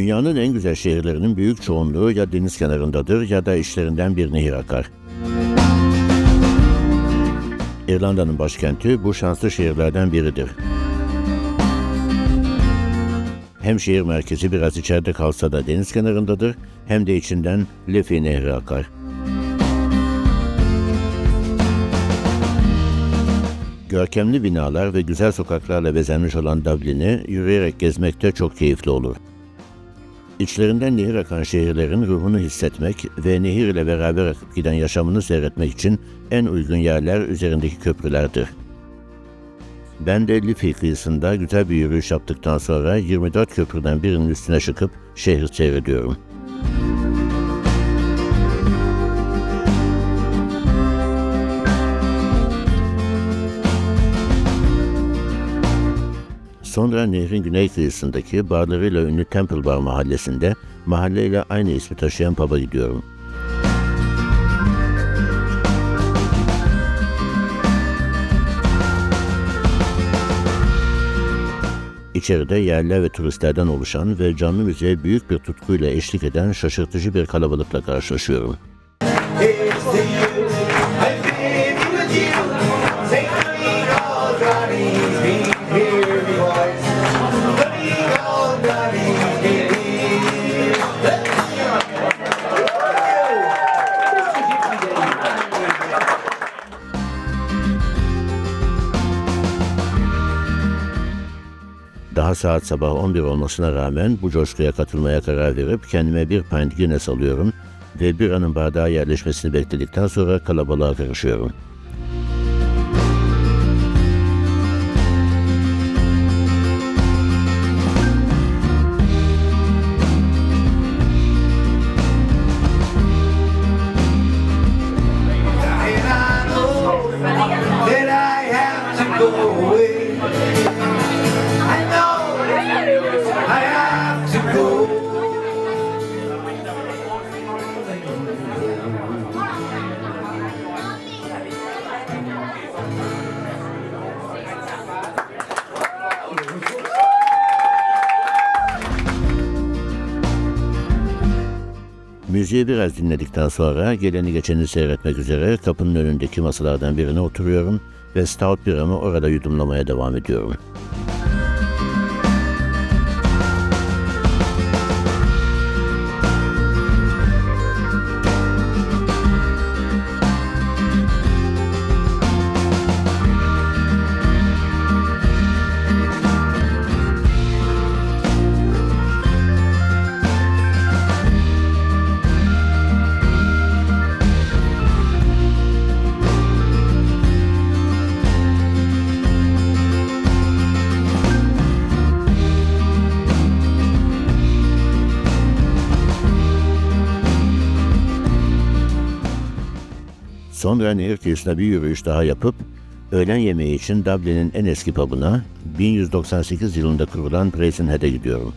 Dünyanın en güzel şehirlerinin büyük çoğunluğu ya deniz kenarındadır ya da içlerinden bir nehir akar. İrlanda'nın başkenti bu şanslı şehirlerden biridir. Hem şehir merkezi biraz içeride kalsa da deniz kenarındadır, hem de içinden Liffey Nehri akar. Görkemli binalar ve güzel sokaklarla bezenmiş olan Dublin'i yürüyerek gezmekte çok keyifli olur. İçlerinden nehir akan şehirlerin ruhunu hissetmek ve nehir ile beraber akıp giden yaşamını seyretmek için en uygun yerler üzerindeki köprülerdir. Ben de Liffey kıyısında güzel bir yürüyüş yaptıktan sonra 24 köprüden birinin üstüne çıkıp şehri seyrediyorum. Sonra nehrin güney kıyısındaki barlarıyla ünlü Temple Bar mahallesinde mahalleyle aynı ismi taşıyan pub'a gidiyorum. İçeride yerler ve turistlerden oluşan ve canlı müziğe büyük bir tutkuyla eşlik eden şaşırtıcı bir kalabalıkla karşılaşıyorum. Saat sabah 11 olmasına rağmen bu coşkuya katılmaya karar verip kendime bir pint Guinness alıyorum ve bir anın bardağa yerleşmesini bekledikten sonra kalabalığa karışıyorum. Go away. Müziği biraz dinledikten sonra geleni geçeni seyretmek üzere kapının önündeki masalardan birine oturuyorum ve stout biramı orada yudumlamaya devam ediyorum. Sonra nehir kıyısına bir yürüyüş daha yapıp öğlen yemeği için Dublin'in en eski pubuna 1198 yılında kurulan Brazenhead'e gidiyorum.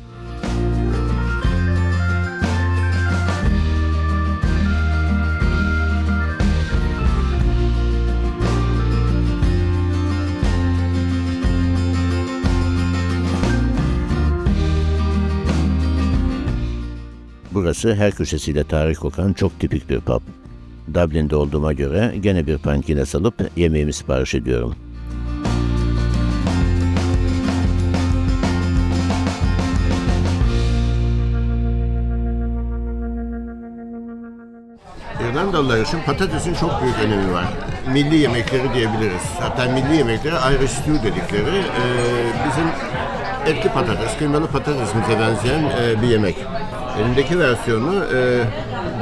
Burası her köşesiyle tarih kokan çok tipik bir pub. Dublin'de olduğuma göre gene bir pankine salıp yemeğimi sipariş ediyorum. İrlandalılar için patatesin çok büyük önemi var. Milli yemekleri diyebiliriz. Hatta milli yemekleri Irish stew dedikleri e, bizim etli patates, kıymalı patatesimize benzeyen e, bir yemek. Elimdeki versiyonu e,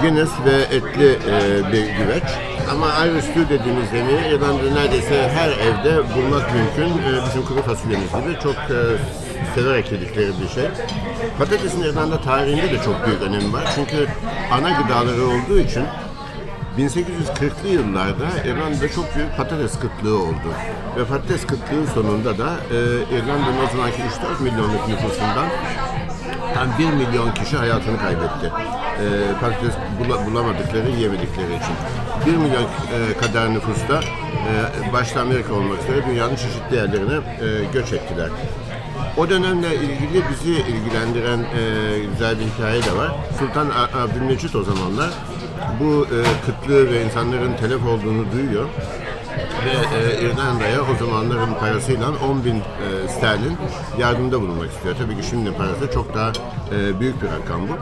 Guinness ve etli e, bir güveç. Ama Irish stew dediğimiz yemeği İrlanda'da neredeyse her evde bulmak mümkün. E, bizim kuru fasulyemiz gibi çok e, severek yedikleri bir şey. Patatesin İrlanda tarihinde de çok büyük önemi var. Çünkü ana gıdaları olduğu için 1840'lı yıllarda İrlanda'da çok büyük patates kıtlığı oldu. Ve patates kıtlığı sonunda da e, İrlanda'nın o zamanki 3-4 milyonluk nüfusundan tam 1 milyon kişi hayatını kaybetti. E, patates bula- bulamadıkları, yiyemedikleri için. 1 milyon e, kadar nüfusta e, başta Amerika olmak üzere dünyanın çeşitli yerlerine e, göç ettiler. O dönemle ilgili bizi ilgilendiren e, güzel bir hikaye de var. Sultan Abdülmecit o zamanlar bu e, kıtlığı ve insanların telef olduğunu duyuyor ve e, İrlanda'ya o zamanların parasıyla 10 bin e, sterlin yardımda bulunmak istiyor. Tabii ki şimdi parası çok daha e, büyük bir rakam bu.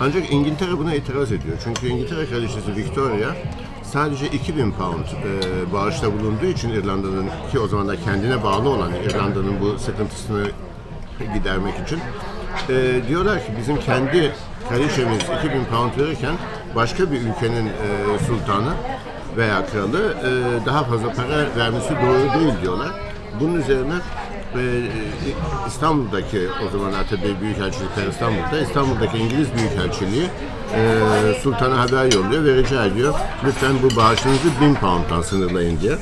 Ancak İngiltere buna itiraz ediyor. Çünkü İngiltere Kraliçesi Victoria sadece 2000 pound e, bağışta bulunduğu için İrlanda'nın ki o zaman da kendine bağlı olan İrlanda'nın bu sıkıntısını gidermek için e, diyorlar ki bizim kendi kraliçemiz 2000 pound verirken başka bir ülkenin e, sultanı veya kralı e, daha fazla para vermesi doğru değil diyorlar. Bunun üzerine e, İstanbul'daki o zamanlar tabii Büyükelçilikler İstanbul'da, İstanbul'daki İngiliz Büyükelçiliği e, sultana haber yolluyor ve rica ediyor lütfen bu bağışınızı 1000 pound'dan sınırlayın diye.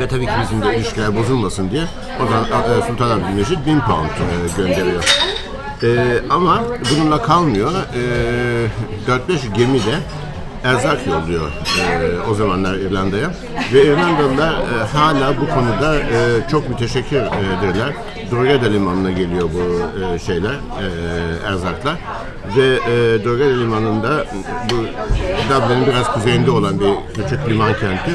Ve tabii ki bizim de ilişkiler bozulmasın diye o zaman e, Sultan Abdülmecit 1000 pound e, gönderiyor. E, ama bununla kalmıyor. E, 4-5 gemi de erzak yolluyor e, o zamanlar İrlanda'ya. Ve İrlandalılar e, hala bu konuda e, çok müteşekkirdirler. Drogheda Limanı'na geliyor bu e, şeyler, e, erzaklar. Ve e, Drogheda Limanı'nda bu Dublin'in biraz kuzeyinde olan bir küçük liman kenti.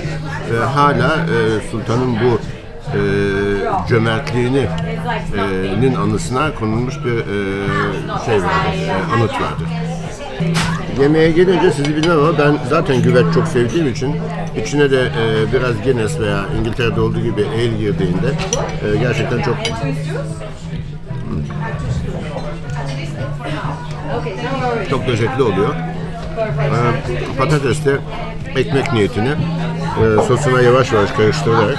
E, hala e, sultanın bu e, cömertliğini e, anısına konulmuş bir e, şey vardır, e, anıt vardır. Yemeğe gelince sizi bilmem ama ben zaten güveç çok sevdiğim için içine de e, biraz Guinness veya İngiltere'de olduğu gibi ale girdiğinde e, gerçekten çok çok lezzetli oluyor. E, patates de ekmek niyetine e, sosuna yavaş yavaş karıştırarak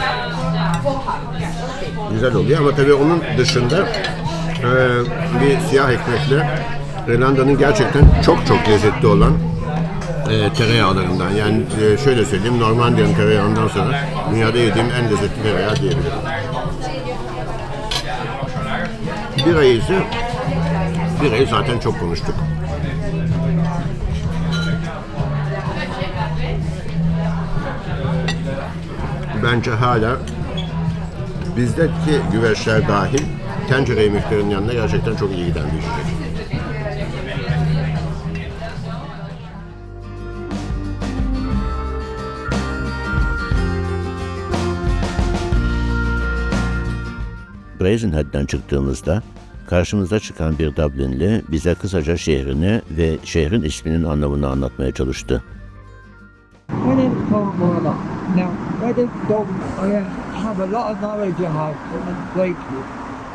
güzel oluyor ama tabii onun dışında e, bir siyah ekmekle İrlanda'nın gerçekten çok çok lezzetli olan e, tereyağlarından yani e, şöyle söyleyeyim Normandiya'nın tereyağından sonra dünyada yediğim en lezzetli tereyağı diyebilirim. Birayı ise birayı zaten çok konuştuk. Bence hala bizdeki güveçler dahil tencere yemeklerinin yanına gerçekten çok iyi giden bir içecek. Brazenhead'den çıktığımızda karşımıza çıkan bir Dublinli bize kısaca şehrini ve şehrin isminin anlamını anlatmaya çalıştı. My name is Paul Morla. Now, I think Dublin, I have a lot of knowledge of how like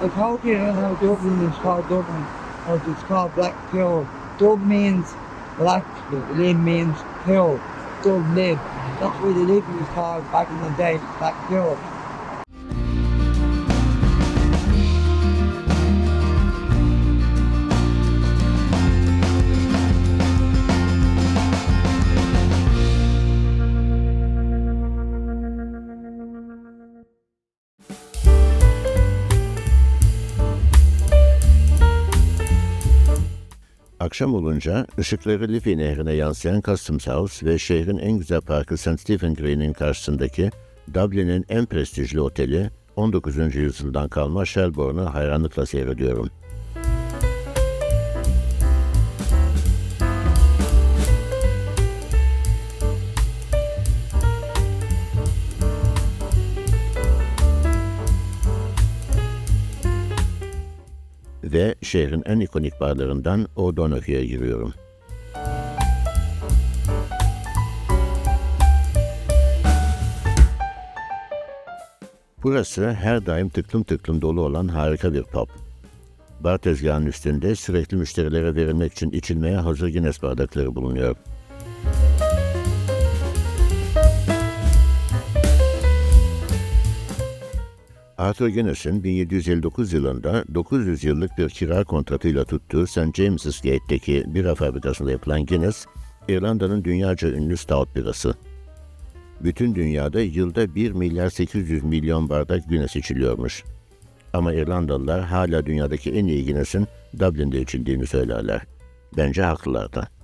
the county Akşam olunca ışıkları Liffey Nehri'ne yansıyan Customs House ve şehrin en güzel parkı St. Stephen Green'in karşısındaki Dublin'in en prestijli oteli 19. yüzyıldan kalma Shelbourne'u hayranlıkla seyrediyorum. Şehrin en ikonik barlarından O'Donoghue'ya giriyorum. Burası her daim tıklım tıklım dolu olan harika bir pub. Bar tezgahının üstünde sürekli müşterilere verilmek için içilmeye hazır Guinness bardakları bulunuyor. Arthur Guinness'in 1759 yılında 900 yıllık bir kira kontratıyla tuttuğu St. James's Gate'deki bira fabrikasında yapılan Guinness, İrlanda'nın dünyaca ünlü stout birası. Bütün dünyada yılda 1 milyar 800 milyon bardak Guinness içiliyormuş. Ama İrlandalılar hala dünyadaki en iyi Guinness'in Dublin'de içildiğini söylerler. Bence haklılar da.